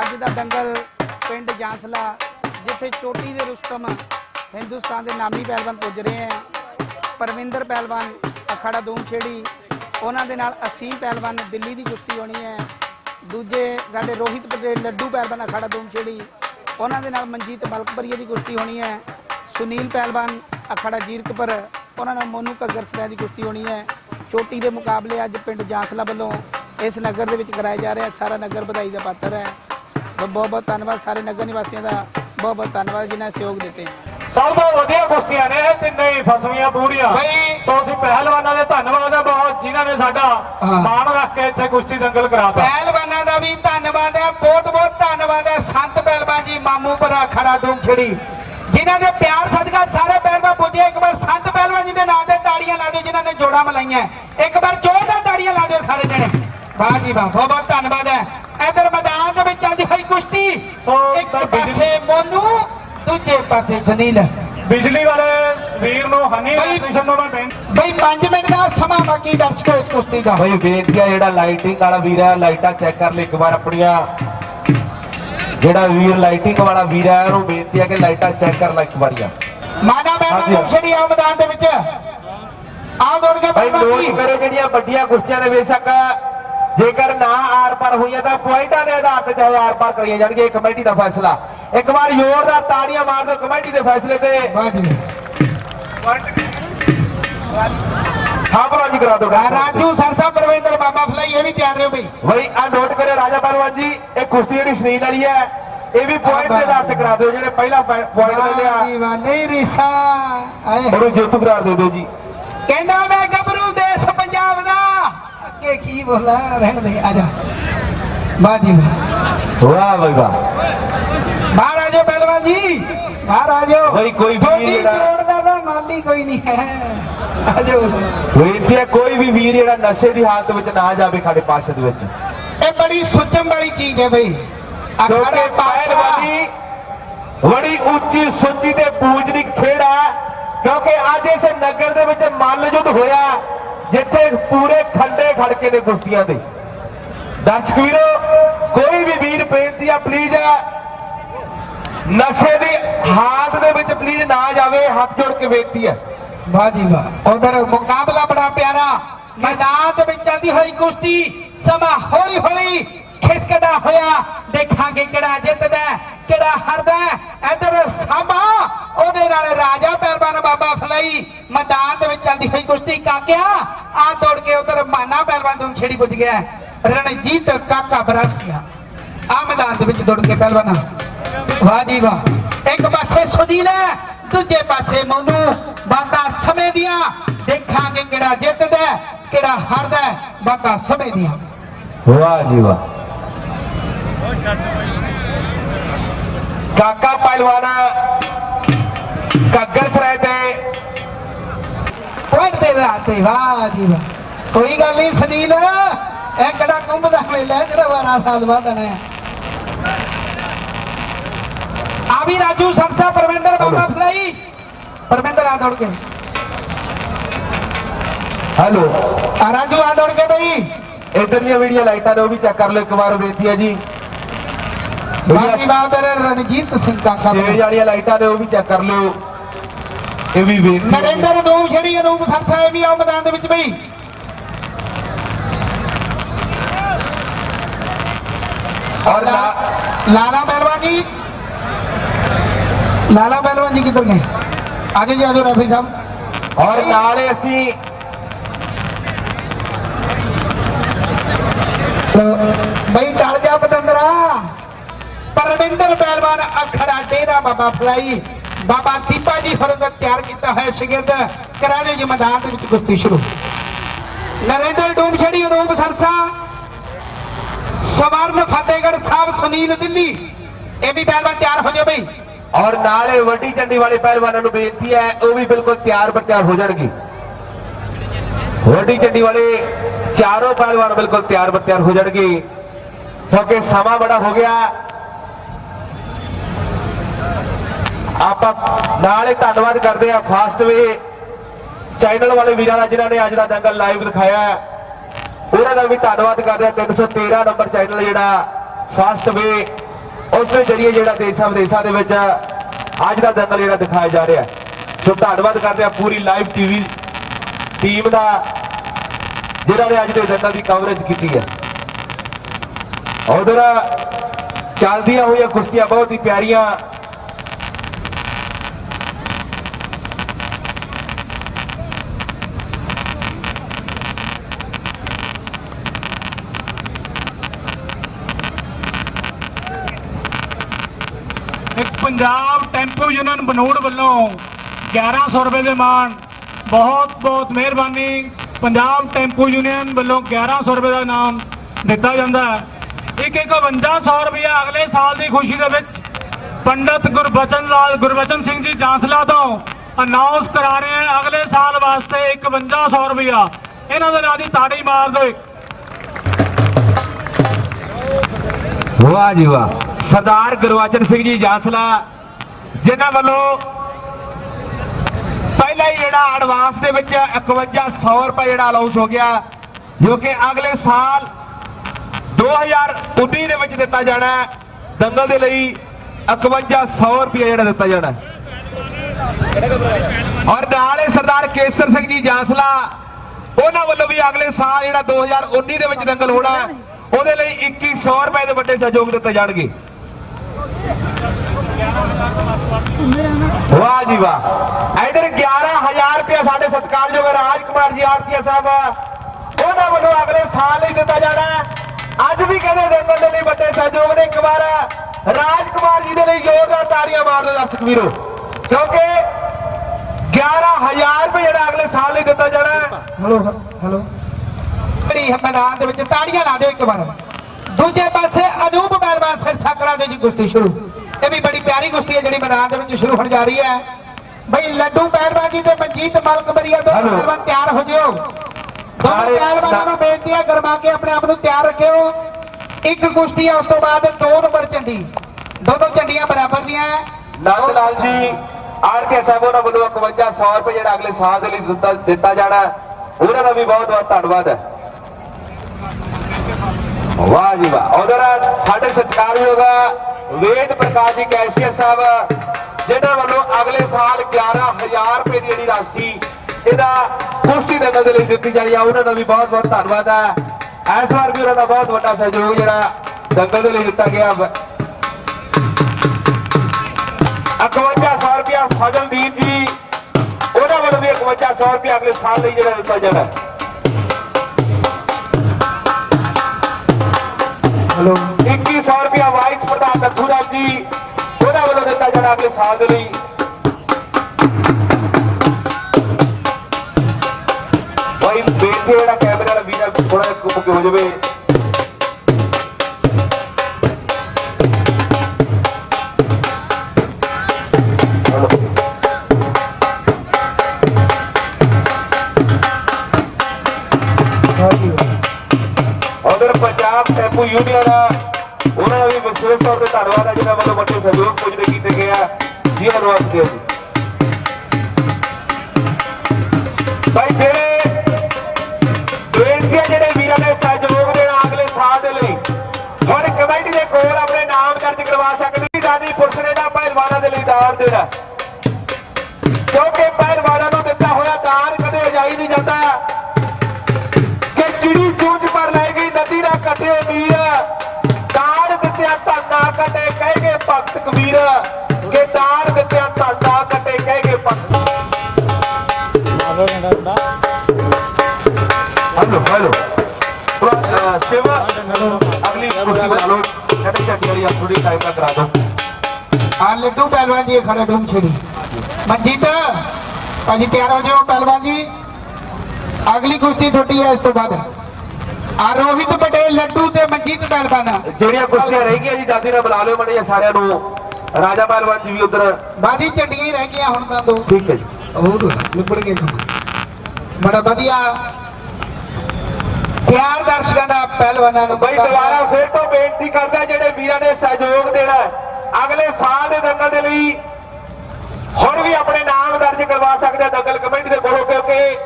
ਅੱਜ ਦਾ ਦੰਗਲ ਪਿੰਡ ਜਾਂਸਲਾ, ਜਿੱਥੇ ਚੋਟੀ ਦੇ ਰੁਸਤਮ ਹਿੰਦੁਸਤਾਨ ਦੇ ਨਾਮੀ ਪਹਿਲਵਾਨ ਪੁੱਜ ਰਹੇ ਹੈ। ਪਰਵਿੰਦਰ ਪਹਿਲਵਾਨ ਅਖਾੜਾ ਦੂਮਛੇੜੀ, ਉਹਨਾਂ ਦੇ ਨਾਲ ਅਸੀਮ ਪਹਿਲਵਾਨ ਦਿੱਲੀ ਦੀ ਕੁਸ਼ਤੀ ਹੋਣੀ ਹੈ। ਦੂਜੇ ਸਾਡੇ ਰੋਹਿਤ ਪਟੇਲ ਲੱਡੂ ਪਹਿਲਵਾਨ ਅਖਾੜਾ ਦੂਮਛੇੜੀ, ਉਹਨਾਂ ਦੇ ਨਾਲ ਮਨਜੀਤ ਮਲਕਪਰੀਏ ਦੀ ਕੁਸ਼ਤੀ ਹੋਣੀ ਹੈ। ਸੁਨੀਲ ਪਹਿਲਵਾਨ ਅਖਾੜਾ ਜੀਰਕਪੁਰ, ਉਹਨਾਂ ਨਾਲ ਮੋਨੂ ਘੱਗਰ ਸਰਿਆਂ ਦੀ ਕੁਸ਼ਤੀ ਹੋਣੀ ਹੈ। ਚੋਟੀ ਦੇ ਮੁਕਾਬਲੇ ਅੱਜ ਪਿੰਡ ਜਾਂਸਲਾ ਵੱਲੋਂ ਇਸ ਨਗਰ ਦੇ ਵਿੱਚ ਕਰਾਇਆ ਜਾ ਰਿਹਾ ਸਾਰਾ ਨਗਰ ਵਧਾਈ ਦਾ ਪਾਤਰ ਹੈ। ਬਹੁਤ ਬਹੁਤ ਧੰਨਵਾਦ ਸਾਰੇ ਨਗਰ ਨਿਵਾਸੀਆਂ ਦਾ। ਬਹੁਤ ਬਹੁਤ ਧੰਨਵਾਦ ਜਿਨ੍ਹਾਂ ਨੇ ਸਹਿਯੋਗ ਦਿੱਤੇ। ਸਭ ਤੋਂ ਵਧੀਆ ਕੁਸ਼ਤੀਆਂ ਨੇ ਇਹ ਤਿੰਨੇ ਹੀ ਫਸਵੀਆਂ ਪੂਰੀਆਂ। ਬਈ- ਸੋ ਅਸੀਂ ਪਹਿਲਵਾਨਾਂ ਦੇ ਧੰਨਵਾਦ ਹੈ ਬਹੁਤ ਜਿਨ੍ਹਾਂ ਨੇ ਸਾਡਾ। ਮਾਣ ਰੱਖ ਕੇ ਇੱਥੇ ਕੁਸ਼ਤੀ ਦੰਗਲ ਕਰਾਤਾ। ਪਹਿਲਵਾਨਾਂ ਦਾ ਵੀ ਧੰਨਵਾਦ ਹੈ ਬਹੁਤ ਬਹੁਤ ਧੰਨਵਾਦ ਹੈ ਸੰਤ ਪਹਿਲਵਾਨ ਜੀ ਮਾਮੂਪੁਰਾ ਖੜਾ ਦੂਮਛੜੀ ਜਿਨ੍ਹਾਂ ਦੇ ਪਿਆਰ ਸਦਕਾ ਸਾਰੇ ਪਹਿਲਵਾਨ ਪੁੱਜੇ। ਇੱਕ ਵਾਰ ਸੰਤ ਪਹਿਲਵਾਨ ਜੀ ਦੇ ਨਾਂ ਤੇ ਤਾੜੀਆਂ ਲਾ ਦਿਓ ਜਿਨ੍ਹਾਂ ਨੇ ਜੋੜਾ ਮਲਾਈਆਂ। ਇੱਕ ਵਾਰ ਜ਼ੋਰਦਾਰ ਤਾੜੀਆਂ ਲਾ ਦਿਓ ਸਾਰੇ ਜਣੇ। ਵਾਹ ਜੀ ਵਾਹ ਬਹੁਤ ਬਹੁਤ ਧੰਨਵਾਦ ਹੈ ਇਧਰ ਮੈਦਾਨ ਦੇ ਵਿੱਚ ਚੱਲਦੀ ਹੋਈ ਕੁਸ਼ਤੀ। ਇੱਕ ਪਾਸੇ ਮੋਨੂ ਦੂਜੇ ਪਾਸੇ ਸੁਨੀਲ। ਬਿਜਲੀ ਵਾਲੇ ਵੀਰ ਨੂੰ ਹਨੀ ਬਈ- ਇਲੈਕਟ੍ਰੀਸ਼ਨ ਨੂੰ ਮੈਂ ਬੇਨਤੀ ਬਈ 5 ਮਿੰਟ ਦਾ ਸਮਾਂ ਬਾਕੀ ਦਰਸ਼ਕੋ ਇਸ ਕੁਸ਼ਤੀ ਦਾ। ਭਾਈ ਬੇਨਤੀ ਆ ਜਿਹੜਾ ਲਾਈਟਿੰਗ ਵਾਲਾ ਵੀਰ ਹੈ ਲਾਈਟਾਂ ਚੈੱਕ ਕਰ ਲੈ ਇੱਕ ਵਾਰ ਆਪਣੀਆਂ। ਜਿਹੜਾ ਵੀਰ ਲਾਈਟਿੰਗ ਵਾਲਾ ਵੀਰ ਹੈ ਉਹਨੂੰ ਬੇਨਤੀ ਹੈ ਕਿ ਲਾਈਟਾਂ ਚੈੱਕ ਕਰ ਲੈ ਇੱਕ ਵਾਰੀਆਂ ਮਾਨਾ ਹਾਂਜੀ। ਦੂਮਛੜੀ ਆ ਮੈਦਾਨ ਦੇ ਵਿੱਚ। ਆ ਦੌੜ ਕੇ ਜੀ ਨੋਟ ਕਰੋ ਜਿਹੜੀਆਂ ਵੱਡੀਆਂ ਕੁਸ਼ਤੀਆਂ ਦੇ ਬੇਸ਼ੱਕ ਜੇਕਰ ਨਾ ਆਰ ਪਾਰ ਹੋਈਆਂ ਤਾਂ ਪੁਆਇੰਟਾਂ ਦੇ ਆਧਾਰ ਤੇ ਚਾਹੇ ਆਰ ਪਾਰ ਕਰੀਆਂ ਜਾਣਗੇ ਕਮੇਟੀ ਦਾ ਫੈਸਲਾ। ਇੱਕ ਵਾਰ ਜ਼ੋਰਦਾਰ ਤਾੜੀਆਂ ਮਾਰ ਦਿਓ ਕਮੇਟੀ ਦੇ ਫੈਸਲੇ ਤੇ ਹਾਂ ਭਰਾ ਜੀ ਕਰਾ ਦਿਓ। ਰਾਜੂ ਸਰਸਾ ਪਰਵਿੰਦਰ ਬਾਬਾ ਫਲਾਈ ਇਹ ਵੀ ਤਿਆਰ ਰਹੋ ਬਈ? ਭਾਈ ਆ ਨੋਟ ਕਰਿਓ ਰਾਜਾ ਪਹਿਲਵਾਨ ਜੀ ਇਹ ਕੁਸ਼ਤੀ ਜਿਹੜੀ ਸ਼ਨੀਲ ਵਾਲੀ ਹੈ ਇਹ ਵੀ ਪੁਆਇੰਟ ਦੇ ਆਧਾਰ ਤੇ ਕਰਾ ਦਿਓ ਜਿਹੜੇ ਪਹਿਲਾ ਪੁਆਇੰਟ ਲੈ ਲਿਆ। ਨਹੀਂ ਰੀਸਾ ਆਏ ਉਹਨੂੰ ਜੇਤੂ ਕਰਾਰ ਦੇ ਦਿਓ ਜੀ। ਕਹਿੰਦਾ ਮੈਂ ਗੱਭਰੂ ਦੇਸ਼ ਪੰਜਾਬ ਦਾ ਅੱਗੇ ਕੀ ਬੋਲਾ? ਰਹਿਣ ਦੇ ਆ ਜਾ। ਵਾਹ ਜੀ ਵਾਹ। ਭਾਈ ਵਾਹ। ਬਾਹਰ ਆ ਜਾਓ ਪਹਿਲਵਾਨ ਜੀ। ਬਾਹਰ ਆ ਜਾਓ। ਬਈ ਕੋਈ ਵੀ ਜਿਹੜਾ- ਦਾ ਮਾਲੀ ਕੋਈ ਨਹੀਂ ਹੈ। ਆ ਜਾਓ। ਹੈ ਕੋਈ ਵੀ ਵੀਰ ਜਿਹੜਾ ਨਸ਼ੇ ਦੀ ਹਾਲਤ ਵਿੱਚ ਨਾ ਜਾਵੇ ਸਾਡੇ ਪਾਸ਼ਾ ਦੇ ਵਿੱਚ। ਇਹ ਬੜੀ ਸੁਚਮ ਵਾਲੀ ਚੀਜ਼ ਹੈ ਬਈ। ਅਖਾੜਾ ਪਹਿਲਵਾਨੀ ਬੜੀ ਉੱਚੀ ਸੁੱਚੀ ਤੇ ਪੂਜਨਿਕ ਖੇੜਾ ਹੈ। ਕਿਉਂਕਿ ਅੱਜ ਇਸ ਨਗਰ ਦੇ ਵਿੱਚ ਮੱਲ ਯੁੱਧ ਹੋਇਆ। ਜਿੱਥੇ ਪੂਰੇ ਖੰਡੇ ਖੜਕੇ ਨੇ ਕੁਸ਼ਤੀਆਂ ਦੇ। ਦਰਸ਼ਕ ਵੀਰੋ ਕੋਈ ਵੀ ਵੀਰ ਬੇਨਤੀ ਆ ਪਲੀਜ਼ ਨਸ਼ੇ ਦੀ ਹਾਲਤ ਦੇ ਵਿੱਚ ਪਲੀਜ਼ ਨਾ ਜਾਵੇ ਹੱਥ ਜੋੜ ਕੇ ਬੇਨਤੀ ਹੈ ਵਾਹ ਜੀ ਵਾਹ। ਉਧਰ ਮੁਕਾਬਲਾ ਬੜਾ ਪਿਆਰਾ। ਮੈਦਾਨ ਦੇ ਵਿੱਚ ਚੱਲਦੀ ਹੋਈ ਕੁਸ਼ਤੀ ਸਮਾਂ ਹੌਲੀ ਹੌਲੀ ਖਿਸਕਦਾ ਹੋਇਆ। ਦੇਖਾਂਗੇ ਕਿਹੜਾ ਜਿੱਤਦਾ ਕਿਹੜਾ ਹਾਰਦਾ। ਇੱਧਰ ਸਾਬਾ ਉਹਦੇ ਨਾਲ ਰਾਜਾ ਪਹਿਲਵਾਨ ਬਾਬਾ ਫਲਾਈ ਮੈਦਾਨ ਦੇ ਵਿੱਚ ਚੱਲਦੀ ਹੋਈ ਕੁਸ਼ਤੀ ਕਾਕਿਆ ਆ ਦੌੜ ਕੇ ਉਧਰ ਮਾਨਾ ਪਹਿਲਵਾਨ ਨੂੰ ਛੇੜੀ ਪੁੱਜ ਗਿਆ। ਰਣਜੀਤ ਕਾਕਾ ਬਰਾਸੀਆ ਆ ਮੈਦਾਨ ਦੇ ਵਿੱਚ ਦੌੜ ਕੇ ਪਹਿਲਵਾਨ ਵਾਹ ਜੀ ਵਾਹ ਇੱਕ ਪਾਸੇ ਸੁਨੀਲ ਹੈ ਦੂਜੇ ਪਾਸੇ ਮੋਨੂ ਬਾਤਾਂ ਸਮੇਂ ਦੀਆਂ ਦੇਖਾਂਗੇ ਕਿਹੜਾ ਜਿੱਤਦਾ ਕਿਹੜਾ ਹਾਰਦਾ। ਬਾਤਾਂ ਸਮੇਂ ਦੀਆਂ ਵਾਹ ਜੀ ਵਾਹ ਕਾਕਾ ਪਹਿਲਵਾਨ ਕੱਗਰ ਸਰਾਏ ਤੇ ਪੁਆਇੰਟ ਦੇ ਰਾਤੇ ਵਾਹ ਜੀ ਵਾਹ। ਕੋਈ ਗੱਲ ਨਹੀਂ ਸੁਨੀਲ ਇਹ ਕਿਹੜਾ ਕੁੰਭ ਦਾ ਮੇਲਾ ਹੈ ਜਿਹੜਾ 12 ਸਾਲ ਬਾਅਦ ਆਣਾ ਹੈ? ਆ ਵੀ ਰਾਜੂ ਸਰਸਾ ਪਰਵਿੰਦਰ ਬਾਬਾ ਫਲਾਈ। ਪਰਵਿੰਦਰ ਆ ਦੌੜ ਕੇ। ਹੈਲੋ। ਆ ਰਾਜੂ ਆ ਦੌੜ ਕੇ ਬਈ। ਇਧਰਲੀਆਂ ਵੀਡੀਓ ਲਾਈਟਾਂ ਨੇ ਉਹ ਵੀ ਚੈੱਕ ਕਰ ਲਓ ਇੱਕ ਵਾਰ ਬੇਨਤੀ ਹੈ ਜੀ। ਬਾਕੀ ਬਾਤ ਤੇਰੇ ਰਣਜੀਤ ਸਿੰਘ ਕਾਕਾ ਸਟੇਜ ਵਾਲੀਆਂ ਲਾਈਟਾਂ ਨੇ ਉਹ ਵੀ ਚੈੱਕ ਕਰ ਲਓ। ਇਹ ਵੀ ਜੀ। ਨਰਿੰਦਰ ਦੋਮ ਛੜੀ ਅਨੂਪ ਸਰਸਾ ਇਹ ਵੀ ਆ ਮੈਦਾਨ ਦੇ ਵਿੱਚ ਬਈ। ਔਰ ਨਾ- ਲਾਲਾ ਪਹਿਲਵਾਨ ਜੀ। ਲਾਲਾ ਪਹਿਲਵਾਨ ਜੀ ਕਿੱਧਰ ਗਏ? ਆਜੋ ਜੀ ਆਜੋ ਰਫੀ ਸਾਹਿਬ। ਔਰ ਨਾਲੇ ਅਸੀਂ ਬਈ ਟਲ ਜਾ ਪਤੰਦਰਾ ਪਰਵਿੰਦਰ ਪਹਿਲਵਾਨ ਅਖੜਾ ਡੇਰਾ ਬਾਬਾ ਫਲਾਈ ਬਾਬਾ ਦੀਪਾ ਜੀ ਫਰਜ਼ ਤਿਆਰ ਕੀਤਾ ਹੋਇਆ ਸ਼ਗਿਰਦ ਕਰਾਣੇ ਜੀ ਮੈਦਾਨ ਦੇ ਵਿੱਚ ਕੁਸ਼ਤੀ ਸ਼ੁਰੂ ਨਰਿੰਦਰ ਡੂਮ ਛੜੀ ਅਨੂਪ ਸਰਸਾ ਸਵਰਨ ਫਤਿਹਗੜ੍ਹ ਸਾਹਿਬ ਸੁਨੀਲ ਦਿੱਲੀ ਇਹ ਵੀ ਪਹਿਲਵਾਨ ਤਿਆਰ ਹੋ ਜਾਓ ਬਈ ਔਰ ਨਾਲੇ ਵੱਡੀ ਚੰਡੀ ਵਾਲੇ ਪਹਿਲਵਾਨਾਂ ਨੂੰ ਬੇਨਤੀ ਹੈ ਉਹ ਵੀ ਬਿਲਕੁਲ ਤਿਆਰ ਬਰ ਤਿਆਰ ਹੋ ਜਾਣਗੇ ਵੱਡੀ ਚੰਡੀ ਵਾਲੇ ਚਾਰੋਂ ਪਹਿਲਵਾਨ ਬਿਲਕੁਲ ਤਿਆਰ ਬਰ ਤਿਆਰ ਹੋ ਜਾਣਗੇ ਕਿਉਂਕਿ ਸਮਾਂ ਬੜਾ ਹੋ ਗਿਆ ਆਪਾਂ ਨਾਲ ਹੀ ਧੰਨਵਾਦ ਕਰਦੇ ਆ ਫਾਸਟ ਵੇ ਚੈਨਲ ਵਾਲੇ ਵੀਰਾਂ ਦਾ, ਜਿਨ੍ਹਾਂ ਨੇ ਅੱਜ ਦਾ ਦੰਗਲ ਲਾਈਵ ਦਿਖਾਇਆ ਉਹਨਾਂ ਦਾ ਵੀ ਧੰਨਵਾਦ ਕਰਦੇ ਆ 313 ਨੰਬਰ ਚੈਨਲ ਜਿਹੜਾ ਫਾਸਟ ਵੇ, ਉਸ ਦੇ ਜਰੀਏ ਜਿਹੜਾ ਦੇਸ਼ਾਂ ਵਿਦੇਸ਼ਾਂ ਦੇ ਵਿੱਚ ਅੱਜ ਦਾ ਦੰਗਲ ਜਿਹੜਾ ਦਿਖਾਇਆ ਜਾ ਰਿਹਾ ਸੋ ਧੰਨਵਾਦ ਕਰਦੇ ਆ ਪੂਰੀ ਲਾਈਵ ਟੀਵੀ ਟੀਮ ਦਾ ਜਿਹੜਾ ਨੇ ਅੱਜ ਦੇ ਦੰਗਲ ਦੀ ਕਵਰੇਜ ਕੀਤੀ ਹੈ। ਉਧਰ ਚੱਲਦੀਆਂ ਹੋਈਆਂ ਕੁਸ਼ਤੀਆਂ ਬਹੁਤ ਹੀ ਪਿਆਰੀਆਂ ਇੱਕ ਪੰਜਾਬ ਟੈਂਪੂ ਯੂਨੀਅਨ ਬਨੋੜ ਵੱਲੋਂ 1100 ਰੁਪਏ ਦੇ ਮਾਣ ਬਹੁਤ ਬਹੁਤ ਮਿਹਰਬਾਨੀ। ਪੰਜਾਬ ਟੈਂਪੂ ਯੂਨੀਅਨ ਵੱਲੋਂ 1100 ਰੁਪਏ ਦਾ ਇਨਾਮ ਦਿੱਤਾ ਜਾਂਦਾ ਹੈ। ਇੱਕ ਇੱਕ 5200 ਰੁਪਏ ਅਗਲੇ ਸਾਲ ਦੀ ਖੁਸ਼ੀ ਦੇ ਵਿੱਚ ਪੰਡਤ ਗੁਰਬਚਨ ਲਾਲ, ਗੁਰਬਚਨ ਸਿੰਘ ਜੀ ਜਾਂਸਲਾ ਤੋਂ ਅਨਾਉਂਸ ਕਰਾ ਰਹੇ ਹਨ ਅਗਲੇ ਸਾਲ ਵਾਸਤੇ ਇੱਕ 5200 ਰੁਪਇਆ ਇਹਨਾਂ ਦੇ ਨਾਂ ਦੀ ਤਾੜੀ ਮਾਰ ਦਿਓ ਇੱਕ ਵਾਹ ਜੀ ਵਾਹ। ਸਰਦਾਰ ਗੁਰਵਾਚਨ ਸਿੰਘ ਜੀ ਜਾਂਸਲਾ, ਜਿਨ੍ਹਾਂ ਵੱਲੋਂ ਪਹਿਲਾਂ ਹੀ ਜਿਹੜਾ ਐਡਵਾਂਸ ਦੇ ਵਿੱਚ 5100 ਰੁਪਏ ਜਿਹੜਾ ਅਲਾਉਂਸ ਹੋ ਗਿਆ, ਜੋ ਕਿ ਅਗਲੇ ਸਾਲ 2019 ਦੇ ਵਿੱਚ ਦਿੱਤਾ ਜਾਣਾ ਹੈ। ਦੰਗਲ ਦੇ ਲਈ 5100 ਰੁਪਏ ਜਿਹੜਾ ਦਿੱਤਾ ਜਾਣਾ ਔਰ ਨਾਲ ਹੀ ਸਰਦਾਰ ਕੇਸਰ ਸਿੰਘ ਜੀ ਜਾਂਸਲਾ, ਉਹਨਾਂ ਵੱਲੋਂ ਵੀ ਅਗਲੇ ਸਾਲ ਜਿਹੜਾ 2019 ਦੇ ਵਿੱਚ ਦੰਗਲ ਹੋਣਾ ਉਹਦੇ ਲਈ 2100 ਰੁਪਏ ਦੇ ਵੱਡੇ ਸਹਿਯੋਗ ਦਿੱਤੇ ਜਾਣਗੇ ਵਾਹ ਜੀ ਵਾਹ। ਇਧਰ 11000 ਰੁਪਏ ਸਾਡੇ ਸਤਿਕਾਰਯੋਗ ਰਾਜ ਕੁਮਾਰ ਜੀ ਆਰਤੀਆ ਸਾਹਿਬ। ਉਹਨਾਂ ਵੱਲੋਂ ਅਗਲੇ ਸਾਲ ਲਈ ਦਿੱਤਾ ਜਾਣਾ। ਅੱਜ ਵੀ ਕਹਿੰਦੇ ਦੰਗਲ ਦੇ ਲਈ ਵੱਡੇ ਸਹਿਯੋਗ ਨੇ। ਇੱਕ ਵਾਰ ਰਾਜ ਕੁਮਾਰ ਜੀ ਦੇ ਲਈ ਜ਼ੋਰਦਾਰ ਤਾੜੀਆਂ ਮਾਰ ਦਿਓ ਦਰਸ਼ਕ ਵੀਰੋ ਕਿਉਂਕਿ 11000 ਰੁਪਏ ਜਿਹੜਾ ਅਗਲੇ ਸਾਲ ਲਈ ਦਿੱਤਾ ਜਾਣਾ ਹੈ। Hello hello. ਮੈਦਾਨ ਦੇ ਵਿੱਚ ਤਾੜੀਆਂ ਲਾ ਦਿਓ ਇੱਕ ਵਾਰ। ਦੂਜੇ ਪਾਸੇ ਅਨੂਪ ਪਹਿਲਵਾਨ ਸਿਰਸਾ ਕਰਾ ਦਿਓ ਜੀ ਕੁਸ਼ਤੀ ਸ਼ੁਰੂ। ਇਹ ਵੀ ਬੜੀ ਪਿਆਰੀ ਕੁਸ਼ਤੀ ਹੈ ਜਿਹੜੀ ਮੈਦਾਨ ਦੇ ਵਿੱਚ ਸ਼ੁਰੂ ਹੋਣ ਜਾ ਰਹੀ ਹੈ। ਬਈ ਲੱਡੂ ਪਹਿਲਵਾਨ ਜੀ ਤੇ ਮਨਜੀਤ ਮਲਕ ਬਰੀਆ ਦੋ ਹੈਲੋ। ਪਹਿਲਵਾਨ ਤਿਆਰ ਹੋ ਜਿਓ। ਸਾਰੇ- ਪਹਿਲਵਾਨਾਂ ਨੂੰ ਬੇਨਤੀ ਹੈ ਗਰਮਾ ਕੇ ਆਪਣੇ ਆਪ ਨੂੰ ਤਿਆਰ ਰੱਖਿਓ। ਇੱਕ ਕੁਸ਼ਤੀ ਹੈ ਉਸ ਤੋਂ ਬਾਅਦ ਦੋ ਨੰਬਰ ਝੰਡੀ। ਦੋਨੋਂ ਝੰਡੀਆਂ ਬਰਾਬਰ ਦੀਆਂ ਹੈ। ਨੰਦ ਲਾਲ ਜੀ ਆਰ ਕੇ ਸਾਹਿਬ ਉਹਨਾਂ ਵੱਲੋਂ 5100 ਰੁਪਏ ਜਿਹੜਾ ਅਗਲੇ ਸਾਲ ਦੇ ਲਈ ਦਿੱਤਾ ਦਿੱਤਾ ਜਾਣਾ ਉਹਨਾਂ ਦਾ ਵੀ ਬਹੁਤ ਬਹੁਤ ਧੰਨਵਾਦ ਹੈ। ਵਾਹ ਜੀ ਵਾਹ। ਉਧਰ ਸਾਡੇ ਸਤਿਕਾਰਯੋਗ ਵੇਦ ਪ੍ਰਕਾਸ਼ ਜੀ ਕੈਸੀਅਰ ਸਾਹਿਬ ਜਿਹਨਾਂ ਵੱਲੋਂ ਅਗਲੇ ਸਾਲ 11000 ਰੁਪਏ ਦੀ ਜਿਹੜੀ ਰਾਸ਼ੀ ਇਹਦਾ ਪੁਸ਼ਟੀ ਦੇ ਦੇ ਲਈ ਦਿੱਤੀ ਜਾਣੀ ਆ, ਉਹਨਾਂ ਦਾ ਵੀ ਬਹੁਤ ਬਹੁਤ ਧੰਨਵਾਦ ਹੈ ਇਸ ਵਾਰ ਵੀ ਉਹਨਾਂ ਦਾ ਬਹੁਤ ਵੱਡਾ ਸਹਿਯੋਗ ਜਿਹੜਾ ਦੰਗਲ ਦੇ ਲਈ ਦਿੱਤਾ ਗਿਆ 5100 ਰੁਪਇਆ ਫਜ਼ਲਦੀਨ ਜੀ, ਉਹਨਾਂ ਵੱਲੋਂ ਵੀ 5100 ਰੁਪਇਆ ਅਗਲੇ ਸਾਲ ਲਈ ਜਿਹੜਾ ਦਿੱਤਾ ਜਾਣਾ। ਹਲੋ। 2100 ਰੁਪਇਆ ਵਾਈਸ ਪ੍ਰਧਾਨ ਨੱਥੂ ਰਾਮ ਜੀ ਉਹਨਾਂ ਵੱਲੋਂ ਦਿੱਤਾ ਜਾਣਾ ਅਗਲੇ ਸਾਲ ਦੇ ਲਈ। ਭਾਈ ਬੇਨਤੀ ਜਿਹੜਾ ਕੈਮਰੇ ਵਾਲਾ ਵੀਰ ਥੋੜਾ ਜਿਹਾ ਹੋ ਜਾਵੇ। ਯੂਨੀਅਨ ਆ, ਉਹਨਾਂ ਦਾ ਵੀ ਵਿਸ਼ੇਸ਼ ਤੌਰ ਤੇ ਧੰਨਵਾਦ ਹੈ ਜਿਹਨਾਂ ਵੱਲੋਂ ਵੱਡੇ ਸਹਿਯੋਗ ਪੁੱਜਦੇ ਕੀਤੇ ਗਏ ਆ। ਜੀ ਧੰਨਵਾਦ ਜੀ। ਭਾਈ ਜਿਹੜੇ ਬੇਨਤੀ ਹੈ ਜਿਹੜੇ ਵੀਰਾਂ ਨੇ ਸਹਿਯੋਗ ਦੇਣਾ ਅਗਲੇ ਸਾਲ ਦੇ ਲਈ ਹੁਣ ਕਮੇਟੀ ਦੇ ਕੋਲ ਆਪਣੇ ਨਾਮ ਦਰਜ ਕਰਵਾ ਸਕਦੇ ਦਾਨੀ ਪੁਰਸ਼ ਨੇ ਦਾ ਪਹਿਲਵਾਨਾਂ ਦੇ ਲਈ ਦਾਨ ਦੇਣਾ। ਕਿਉਂਕਿ ਪਹਿਲਵਾਨਾਂ ਨੂੰ ਦਿੱਤਾ ਹੋਇਆ ਦਾਨ ਕਦੇ ਅਜਾਈ ਨਹੀਂ ਜਾਂਦਾ। ਕਬੀਰ ਕਿ ਦਾਨ ਦਿੱਤਿਆ ਧੰਨਾ ਕੱਟੇ ਕਹਿ ਗਏ ਭਗਤ ਹਲੋ ਹਲੋ ਸ਼ਿਵ। ਅਗਲੀ ਕੁਸ਼ਤੀ ਬਣਾ ਲਓ। ਕਹਿੰਦੇ ਚੱਟੀ ਵਾਲੀ ਆਪ ਥੋੜੀ ਟਾਈਮ ਨਾਲ ਕਰਾ ਦਿਓ। ਆ ਲੱਡੂ ਪਹਿਲਵਾਨ ਜੀ ਖੜੇ ਡੂਮ ਛੇੜੀ। ਮਨਜੀਤ ਭਾਜੀ ਤਿਆਰ ਹੋ ਜਾਓ ਪਹਿਲਵਾਨ ਜੀ। ਅਗਲੀ ਕੁਸ਼ਤੀ ਤੁਹਾਡੀ ਹੈ ਇਸ ਤੋਂ ਬਾਅਦ। ਆ ਰੋਹਿਤ ਪਟੇਲ ਲੱਡੂ ਤੇ ਮਨਜੀਤ ਪਹਿਲਵਾਨ। ਜਿਹੜੀਆਂ ਕੁਸ਼ਤੀਆਂ ਰਹਿ ਗਈਆਂ ਜੀ ਜਲਦੀ ਨਾਲ ਬੁਲਾ ਲਿਓ ਮੜੇ ਸਾਰਿਆਂ ਨੂੰ। ਰਾਜਾ ਪਹਿਲਵਾਨ ਜੀ ਵੀ ਉਧਰ ਬਾਜੀ ਝੰਡੀਆਂ ਹੀ ਰਹਿ ਗਈਆਂ ਹੁਣ ਤਾਂ ਦੋ। ਠੀਕ ਹੈ ਜੀ। ਹੋਰ ਨਿਬੜ ਗਏ ਕੰਮ। ਬੜਾ ਵਧੀਆ। ਪਿਆਰ ਦਰਸ਼ਕਾਂ ਦਾ ਪਹਿਲਵਾਨਾਂ ਨੂੰ ਬਈ ਦੁਬਾਰਾ ਫਿਰ ਤੋਂ ਬੇਨਤੀ ਕਰਦਾ ਜਿਹੜੇ ਵੀਰਾਂ ਨੇ ਸਹਿਯੋਗ ਦੇਣਾ ਅਗਲੇ ਸਾਲ ਦੇ ਦੰਗਲ ਦੇ ਲਈ ਹੁਣ ਵੀ ਆਪਣੇ ਨਾਮ ਦਰਜ ਕਰਵਾ ਸਕਦੇ ਦੰਗਲ ਕਮੇਟੀ ਦੇ ਕੋਲੋਂ ਕਿਉਂਕਿ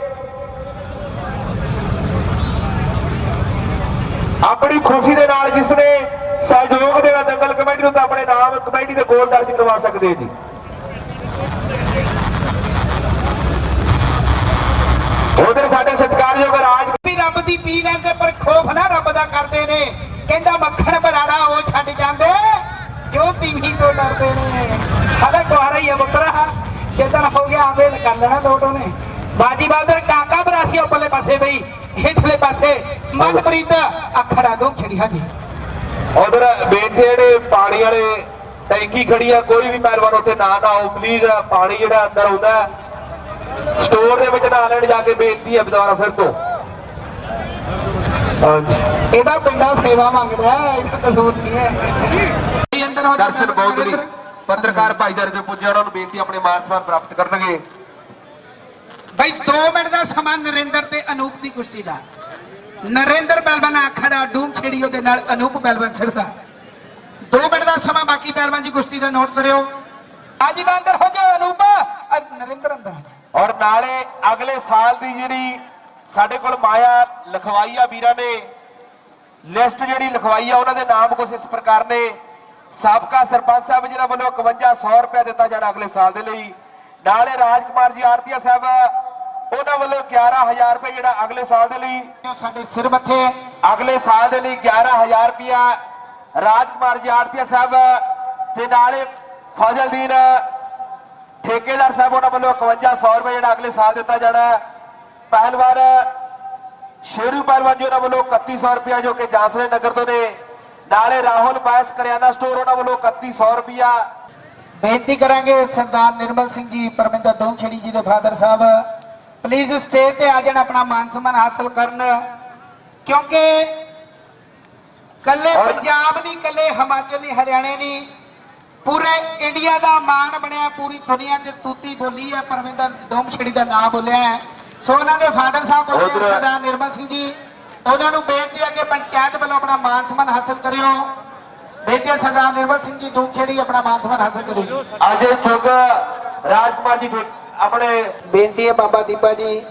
ਆਪਣੀ ਖੁਸ਼ੀ ਦੇ ਨਾਲ ਜਿਸ ਨੇ ਸਹਿਯੋਗ ਦੇਣਾ ਦੰਗਲ ਕਮੇਟੀ ਨੂੰ ਤਾਂ ਆਪਣੇ ਨਾਮ ਕਮੇਟੀ ਦੇ ਗੋਲ ਦਰਜ ਕਰਵਾ ਸਕਦੇ ਜੀ। ਉਧਰ ਸਾਡੇ ਸਤਿਕਾਰਯੋਗ ਰਾਜ ਵੀ ਰੱਬ ਦੀ ਪੀ ਲੈਂਦੇ, ਪਰ ਖੋਫ ਨਾ ਰੱਬ ਦਾ ਕਰਦੇ ਨੇ। ਕਹਿੰਦਾ ਮੱਖਣ ਬਰਾੜਾ ਉਹ ਛੱਡ ਜਾਂਦੇ, ਜੋ ਤੀਵੀ ਤੋਂ ਡਰਦੇ ਨੇ। ਹਲੇ ਕੁਆਰਾ ਹੀ ਆ ਪੁੱਤਰਾ ਕਿਦਣ ਹੋ ਗਿਆ, ਆਵੇ ਕਰ ਲੈਣਾ ਲੋਟ ਉਹਨੇ। ਬਾਜੀ ਬਾਦਰ, ਕਾਕਾ ਬਰਾਸੀ ਉੱਪਰਲੇ ਪਾਸੇ ਬਈ। ਹੇਠਲੇ ਪਾਸੇ, ਮਨਪ੍ਰੀਤ ਅਖੜਾ ਦੋ, ਛੜੀ ਹਾਂਜੀ ਉਧਰ ਬੇਨਤੀ ਜਿਹੜੇ ਪਾਣੀ ਵਾਲੇ ਟੈਂਕੀ ਖੜੀ ਆ ਕੋਈ ਵੀ ਪਹਿਲਵਾਨ ਉੱਥੇ ਨਾ ਨਾ ਆਓ ਪਲੀਜ਼ ਪਾਣੀ ਜਿਹੜਾ ਅੰਦਰ ਆਉਂਦਾ ਸਟੋਰ ਦੇ ਵਿੱਚ ਨਾ ਲੈਣ ਜਾ ਕੇ ਬੇਨਤੀ ਹੈ ਦੁਬਾਰਾ ਫਿਰ ਤੋਂ। ਇਹਦਾ ਪਿੰਡਾ ਸੇਵਾ ਮੰਗਦਾ ਹੈ, ਇਹਦਾ ਕਸੂਰ ਨਹੀਂ ਹੈ। ਦਰਸ਼ਨ ਬੌਧਲੀ ਪੱਤਰਕਾਰ ਭਾਈਚਾਰੇ ਜੋ ਪੁੱਜੇ ਉਹਨਾਂ ਨੂੰ ਬੇਨਤੀ ਆਪਣੇ ਮਾਨ ਸਨਮਾਨ ਪ੍ਰਾਪਤ ਕਰਨਗੇ। ਬਈ 2 ਮਿੰਟ ਦਾ ਸਮਾਂ ਨਰਿੰਦਰ ਤੇ ਅਨੂਪ ਦੀ ਕੁਸ਼ਤੀ ਦਾ। ਨਰਿੰਦਰ ਪਹਿਲਵਾਨ ਆਖੜਾ ਡੂਮ ਛੇੜੀ ਉਹਦੇ ਨਾਲ, ਅਨੂਪ ਪਹਿਲਵਾਨ ਸਿਰਸਾ। 2 ਮਿੰਟ ਦਾ ਸਮਾਂ ਬਾਕੀ ਪਹਿਲਵਾਨ ਜੀ ਕੁਸ਼ਤੀ ਦਾ ਨੋਟ ਕਰਿਓ। ਆਜੀ ਅੰਦਰ ਹੋ ਜਾ ਅਨੂਪ। ਨਰਿੰਦਰ ਅੰਦਰ ਹੋ ਜਾ ਔਰ ਨਾਲੇ ਅਗਲੇ ਸਾਲ ਦੀ ਜਿਹੜੀ ਸਾਡੇ ਕੋਲ ਮਾਇਆ ਲਿਖਵਾਈ ਆ ਵੀਰਾਂ ਨੇ, ਲਿਸਟ ਜਿਹੜੀ ਲਿਖਵਾਈ ਆ, ਉਹਨਾਂ ਦੇ ਨਾਮ ਕੁਝ ਇਸ ਪ੍ਰਕਾਰ ਨੇ। ਸਾਬਕਾ ਸਰਪੰਚ ਸਾਹਿਬ ਜਿਹਨਾਂ ਵੱਲੋਂ 5100 ਰੁਪਏ ਦਿੱਤਾ ਜਾਣਾ ਅਗਲੇ ਸਾਲ ਦੇ ਲਈ। ਨਾਲੇ ਰਾਜਕੁਮਾਰ ਜੀ ਆਰਤੀਆ ਸਾਹਿਬ ਉਹਨਾਂ ਵੱਲੋਂ 11000 ਰੁਪਏ ਜਿਹੜਾ ਅਗਲੇ ਸਾਲ ਦੇ ਲਈ ਉਹ ਸਾਡੇ ਸਿਰ ਮੱਥੇ ਅਗਲੇ ਸਾਲ ਦੇ ਲਈ 11000 ਰੁਪਇਆ ਰਾਜਕੁਮਾਰ ਜੀ ਸਾਹਿਬ ਤੇ ਨਾਲੇ ਫਜ਼ਲਦੀਨ ਠੇਕੇਦਾਰ ਸਾਹਿਬ ਉਹਨਾਂ ਵੱਲੋਂ 5100 ਰੁਪਏ ਜਿਹੜਾ ਅਗਲੇ ਸਾਲ ਦਿੱਤਾ ਜਾਣਾ ਪਹਿਲਵਾਰ ਸ਼ੇਰੂ ਪਹਿਲਵਾਨ ਜੀ ਉਹਨਾਂ ਵੱਲੋਂ 3100 ਰੁਪਇਆ ਜੋ ਕਿ ਜਾਂਸਲੇ ਨਗਰ ਤੋਂ ਨੇ, ਨਾਲੇ ਰਾਹੁਲ ਬਾਇਸ ਕਰਿਆਨਾ ਸਟੋਰ ਉਹਨਾਂ ਵੱਲੋਂ 3100 ਰੁਪਇਆ। ਬੇਨਤੀ ਕਰਾਂਗੇ ਸਰਦਾਰ ਨਿਰਮਲ ਸਿੰਘ ਜੀ, ਪਰਮਿੰਦਰ ਦੋਮਛੜੀ ਜੀ ਦੇ ਫਾਦਰ ਸਾਹਿਬ ਪਲੀਜ਼ ਸਟੇਜ ਤੇ ਆ ਜਾਣ ਆਪਣਾ ਮਾਨ ਸਨਮਾਨ ਹਾਸਲ ਕਰਨ। ਕਿਉਂਕਿ ਕੱਲੇ ਪੰਜਾਬ ਨਹੀਂ ਕੱਲੇ ਹਿਮਾਚਲ ਨਹੀਂ ਹਰਿਆਣੇ ਨਹੀਂ ਪੂਰੇ ਇੰਡੀਆ ਦਾ ਮਾਣ ਬਣਿਆ ਪੂਰੀ ਦੁਨੀਆ 'ਚ ਤੂਤੀ ਬੋਲੀ ਹੈ ਪਰਮਿੰਦਰ ਦੋਮਛੜੀ ਦਾ ਨਾਮ ਬੋਲਿਆ ਹੈ। ਸੋ ਉਹਨਾਂ ਦੇ ਫਾਦਰ ਸਾਹਿਬ ਬੋਲੇ ਸਰਦਾਰ ਨਿਰਮਲ ਸਿੰਘ ਜੀ ਉਹਨਾਂ ਨੂੰ ਬੇਨਤੀ ਹੈ ਕਿ ਪੰਚਾਇਤ ਵੱਲੋਂ ਆਪਣਾ ਮਾਨ ਸਨਮਾਨ ਹਾਸਲ ਕਰਿਓ। ਬੇਨਤੀ ਸਰਦਾਰ ਨਿਰਮਲ ਸਿੰਘ ਜੀ ਦੋਮਛੜੀ ਆਪਣਾ ਮਾਨ ਸਨਮਾਨ ਹਾਸਲ ਕਰਿਓ ਅਜੇ ਚੁਗ ਰਾਜਕੁਮਾਰ ਜੀ ਆਪਣੇ ਬੇਨਤੀ ਹੈ ਬਾਬਾ ਦੀਪਾ ਜੀ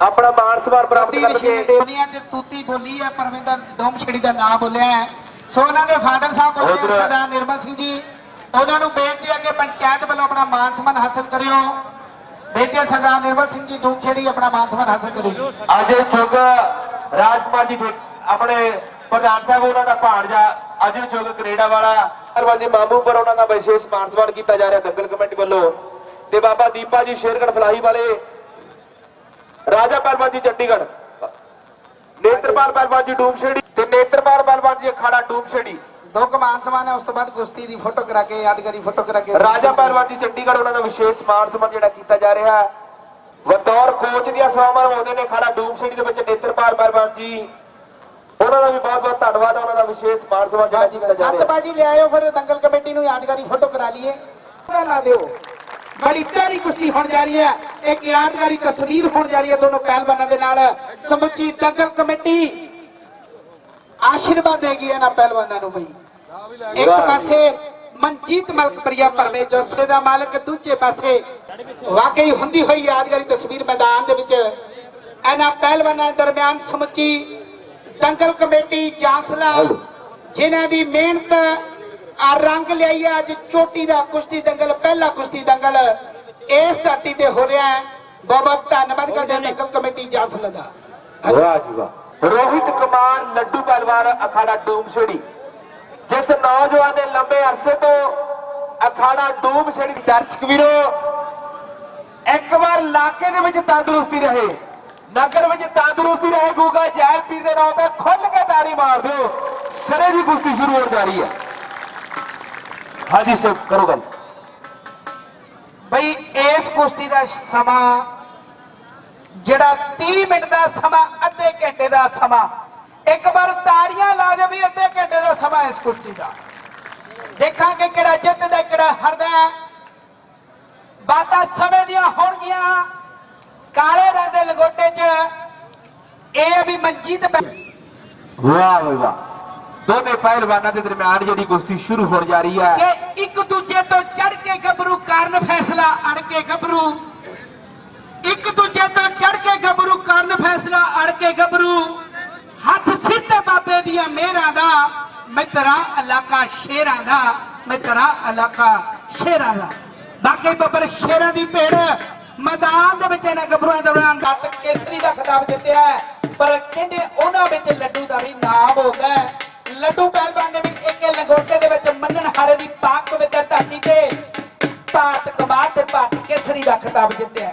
ਆਪਣਾ ਮਾਨ ਸਨਮਾਨ ਪ੍ਰਾਪਤ ਕਰਨਗੇ ਦੁਨੀਆ 'ਚ ਤੂਤੀ ਬੋਲੀ ਹੈ ਪਰਮਿੰਦਰ ਦੋਮਛੜੀ ਦਾ ਨਾਮ ਬੋਲਿਆ ਹੈ। ਸੋ ਉਹਨਾਂ ਦੇ ਫਾਦਰ ਸਾਹਿਬ ਬੋਲੇ ਸਰਦਾਰ ਨਿਰਮਲ ਸਿੰਘ ਜੀ ਉਹਨਾਂ ਨੂੰ ਬੇਨਤੀ ਹੈ ਕਿ ਪੰਚਾਇਤ ਵੱਲੋਂ ਆਪਣਾ ਮਾਨ ਸਨਮਾਨ ਹਾਸਲ ਕਰਿਓ। ਬੇਨਤੀ ਸਰਦਾਰ ਨਿਰਮਲ ਸਿੰਘ ਜੀ ਦੋਮਛੜੀ ਆਪਣਾ ਮਾਨ ਸਨਮਾਨ ਹਾਸਲ ਕਰਿਓ ਅਜੇ ਚੁਗ ਰਾਜਕੁਮਾਰ ਜੀ ਆਪਣੇ ਪ੍ਰਧਾਨ ਸਾਹਿਬ ਉਹਨਾਂ ਦਾ ਭਾਣਜਾ ਅਜੇ ਚੁਗ ਕੈਨੇਡਾ ਵਾਲਾ ਹਰਵੰਦ ਜੀ ਮਾਮੂ ਪਰ ਉਹਨਾਂ ਦਾ ਵਿਸ਼ੇਸ਼ ਮਾਨ ਸਨਮਾਨ ਕੀਤਾ ਜਾ ਰਿਹਾ। ਦੰਗਲ ਕਮੇਟੀ ਵੱਲੋਂ ਤੇ ਬਾਬਾ ਦੀਪਾ ਜੀ ਸ਼ੇਰਗੜ ਫਲਾਈ ਵਾਲੇ ਰਾਜਾ ਪਹਿਲਵਾਨ ਜੀ ਚੰਡੀਗੜ੍ਹ ਨੇਤਰਪਾਲ ਪਹਿਲਵਾਨ ਜੀ ਡੂਮਸ਼ੇੜੀ ਤੇ ਨੇਤਰਪਾਲ ਪਹਿਲਵਾਨ ਜੀ ਅਖਾੜਾ ਡੂਮਸ਼ੇੜੀ। ਦੋ ਕੁ ਮਾਨ ਸਨਮਾਨ ਹੈ ਉਸ ਤੋਂ ਬਾਅਦ ਕੁਸ਼ਤੀ ਦੀ ਫੋਟੋ ਕਰਾ ਕੇ ਯਾਦਗਾਰੀ ਫੋਟੋ ਕਰਾ ਕੇ। ਰਾਜਾ ਪਹਿਲਵਾਨ ਜੀ ਚੰਡੀਗੜ੍ਹ ਉਹਨਾਂ ਦਾ ਵਿਸ਼ੇਸ਼ ਮਾਨ ਸਨਮਾਨ ਜਿਹੜਾ ਕੀਤਾ ਜਾ ਰਿਹਾ ਹੈ। ਬਤੌਰ ਕੋਚ ਦੀਆਂ ਸੇਵਾਵਾਂ ਨਿਭਾਉਂਦੇ ਨੇ ਖਾੜਾ ਡੂਮਸ਼ੇੜੀ ਦੇ ਵਿੱਚ ਨੇਤਰਪਾਲ ਪਹਿਲਵਾਨ ਜੀ। ਉਹਨਾਂ ਦਾ ਵੀ ਬਹੁਤ ਬਹੁਤ ਧੰਨਵਾਦ ਉਹਨਾਂ ਦਾ ਵਿਸ਼ੇਸ਼ ਮਾਨ ਸਨਮਾਨ ਜਿਹੜਾ ਕੀਤਾ ਜਾ ਸੰਤ ਰਿਹਾ ਬਾਜੀ ਲਿਆਇਓ ਫਿਰ ਦੰਗਲ ਕਮੇਟੀ ਨੂੰ ਯਾਦਗਾਰੀ ਫੋਟੋ ਕਰਾ ਲਈਏ। ਉਹਦਾ ਲਾ ਦਿਓ ਬੜੀ ਪਿਆਰੀ ਕੁਸ਼ਤੀ ਹੋਣ ਜਾ ਰਹੀ ਹੈ ਇੱਕ ਯਾਦਗਾਰੀ ਤਸਵੀਰ ਹੋਣ ਜਾ ਰਹੀ ਹੈ ਦੋਨੋਂ ਪਹਿਲਵਾਨਾਂ ਦੇ ਨਾਲ ਸਮੁੱਚੀ ਦੰਗਲ ਕਮੇਟੀ ਆਸ਼ੀਰਵਾਦ ਦੇਗੀ ਇਹਨਾਂ ਪਹਿਲਵਾਨਾਂ ਨੂੰ ਬਈ ਇੱਕ। ਪਾਸੇ ਮਨਜੀਤ ਮਲਕਪ੍ਰਿਆ ਪਰਮੇ ਜੋਸੇ ਦਾ ਮਾਲਕ ਦੂਜੇ ਪਾਸੇ ਵਾਕਈ ਹੁੰਦੀ ਹੋਈ ਯਾਦਗਾਰੀ ਤਸਵੀਰ ਮੈਦਾਨ ਦੇ ਵਿੱਚ ਇਹਨਾਂ ਪਹਿਲਵਾਨਾਂ ਦਰਮਿਆਨ ਸਮੁੱਚੀ ਦੰਗਲ ਕਮੇਟੀ ਜਾਂਸਲਾ। ਜਿਨ੍ਹਾਂ ਦੀ ਮਿਹਨਤ ਆ ਰੰਗ ਲਿਆਈ ਹੈ ਅੱਜ ਚੋਟੀ ਦਾ ਕੁਸ਼ਤੀ ਦੰਗਲ ਪਹਿਲਾ ਕੁਸ਼ਤੀ ਦੰਗਲ। ਇਸ ਧਰਤੀ ਤੇ ਹੋ ਰਿਹਾ ਹੈ। ਬਹੁਤ ਬਹੁਤ ਧੰਨਵਾਦ ਕਰਦੇ ਹਾਂ ਦੰਗਲ ਕਮੇਟੀ ਜਾਂਸਲਾ ਦਾ। ਵਾਹ ਜੀ ਵਾਹ। ਰੋਹਿਤ ਕੁਮਾਰ ਲੱਡੂ ਪਹਿਲਵਾਨ ਅਖਾੜਾ ਡੂਮਸ਼ੇੜੀ। ਜਿਸ ਨੌਜਵਾਨ ਨੇ ਲੰਬੇ ਅਰਸੇ ਤੋਂ ਅਖਾੜਾ ਡੂਮਸ਼ੇੜੀ ਦਰਸ਼ਕ ਵੀਰੋ ਇੱਕ ਵਾਰ ਇਲਾਕੇ ਦੇ ਵਿੱਚ ਤੰਦਰੁਸਤੀ ਰਹੇ। ਨਗਰ ਵਿੱਚ ਤੰਦਰੁਸਤੀ ਰਹੇ ਗੂਗਾ ਜੈਲ ਪੀਰ ਦੇ ਨਾਮ ਤੇ ਖੁੱਲ ਕੇ ਤਾੜੀ ਮਾਰ ਦਿਓ। ਸਰੇ ਦੀ ਕੁਸ਼ਤੀ ਸ਼ੁਰੂ ਹੋਣ ਜਾ ਰਹੀ ਹੈ। ਹਾਂਜੀ ਸਰ ਕਰੋ ਗੱਲ। ਬਈ ਇਸ ਕੁਸ਼ਤੀ ਦਾ ਸਮਾਂ ਜਿਹੜਾ 30 ਮਿੰਟ ਦਾ ਸਮਾਂ ਅੱਧੇ ਘੰਟੇ ਦਾ ਸਮਾਂ ਇੱਕ ਵਾਰ ਤਾੜੀਆਂ ਲਾ ਦੇ ਵੀ ਅੱਧੇ ਘੰਟੇ ਦਾ ਸਮਾਂ ਇਸ ਕੁਸ਼ਤੀ ਦਾ। ਦੇਖਾਂਗੇ ਕਿਹੜਾ ਜਿੱਤਦਾ ਕਿਹੜਾ ਹਾਰਦਾ। ਬਾਤਾਂ ਸਮੇਂ ਦੀਆਂ ਹੋਣਗੀਆਂ। ਕਾਲੇ ਰੰਗ ਦੇ ਲਗੋਟੇ 'ਚ ਇਹ ਵੀ ਮਨਜੀਤ ਵਾਹ ਵਾਹ। ਦੋਨੇ ਪਹਿਲਵਾਨਾਂ ਦੇ ਦਰਮਿਆਨ ਜਿਹੜੀ ਕੁਸ਼ਤੀ ਸ਼ੁਰੂ ਹੋਣ ਜਾ ਰਹੀ ਹੈ। ਕਿ ਇੱਕ ਦੂਜੇ ਤੋਂ ਚੜ ਕੇ ਗੱਭਰੂ ਕਾਰਨ ਫੈਸਲਾ ਅੜ ਕੇ ਗੱਭਰੂ। ਇੱਕ ਦੂਜੇ ਤੋਂ ਚੜ ਕੇ ਗੱਭਰੂ ਕਾਰਨ ਫੈਸਲਾ ਅੜ ਕੇ ਗੱਭਰੂ। ਹੱਥ ਸਿਰ ਬਾਬੇ ਦੀਆਂ ਮਿਹਰਾਂ ਦਾ, ਮੈਂ ਇਲਾਕਾ ਸ਼ੇਰਾਂ ਦਾ, ਮੈਂ ਤੇਰਾ ਇਲਾਕਾ ਸ਼ੇਰਾਂ ਦਾ। ਬਾਕੀ ਬੱਬਰ ਸ਼ੇਰਾਂ ਦੀ ਭੇੜ ਮੈਦਾਨ ਦੇ ਵਿੱਚ ਇਹਨਾਂ ਗੱਭਰੂਆਂ ਦੌਰਾਨ ਗੱਤ ਕੇਸਰੀ ਦਾ ਖਿਤਾਬ ਜਿੱਤਿਆ ਹੈ। ਪਰ ਕਹਿੰਦੇ ਉਹਨਾਂ ਵਿੱਚ ਲੱਡੂ ਦਾ ਵੀ ਨਾਮ ਹੋ ਗਿਆ ਲੱਡੂ ਪਹਿਲਵਾਨ ਨੇ ਵੀ ਇੱਕ ਲੰਗੋਟੇ ਦੇ ਵਿੱਚ ਮੰਨਣ ਹਾਰੇ ਦੀ ਪਾਕ ਪਵਿੱਤਰ ਧਰਤੀ ਤੇ ਭਾਰਤ ਕਮਾਲ ਤੇ ਭਾਰਤ ਕੇਸਰੀ ਦਾ ਖਿਤਾਬ ਜਿੱਤਿਆ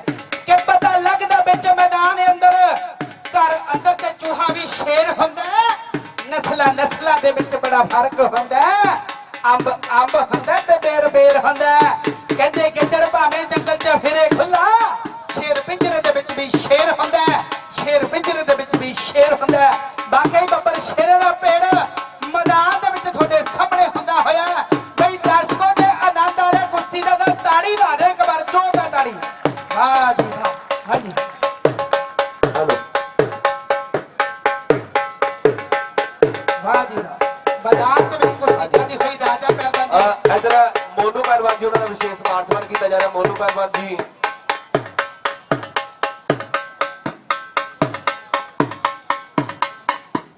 ਕਿ ਪਤਾ ਲੱਗਦਾ ਵਿੱਚ ਮੈਦਾਨ ਦੇ ਅੰਦਰ, ਘਰ ਅੰਦਰ ਤੇ ਚੂਹਾ ਵੀ ਸ਼ੇਰ ਹੁੰਦਾ ਹੈ। ਨਸਲਾਂ ਨਸਲਾਂ ਦੇ ਵਿੱਚ ਬੜਾ ਫ਼ਰਕ ਹੁੰਦਾ ਅੰਬ ਅੰਬ ਹੁੰਦਾ ਤੇ ਬੇਰ ਬੇਰ ਹੁੰਦਾ ਕਹਿੰਦੇ ਗਿੱਦੜ ਭਾਵੇਂ ਜੰਗਲ 'ਚ ਫਿਰੇ ਖੁੱਲਾ ਸ਼ੇਰ ਪਿੰਜਰੇ ਦੇ ਵਿੱਚ ਵੀ ਸ਼ੇਰ ਹੁੰਦਾ ਸ਼ੇਰ ਪਿੰਜਰੇ ਦੇ ਉਹਨਾਂ ਦਾ ਵਿਸ਼ੇਸ਼ ਮਾਨ ਸਨਮਾਨ ਕੀਤਾ ਜਾ ਰਿਹਾ ਮੋਨੂ ਪਹਿਲਵਾਨ ਜੀ।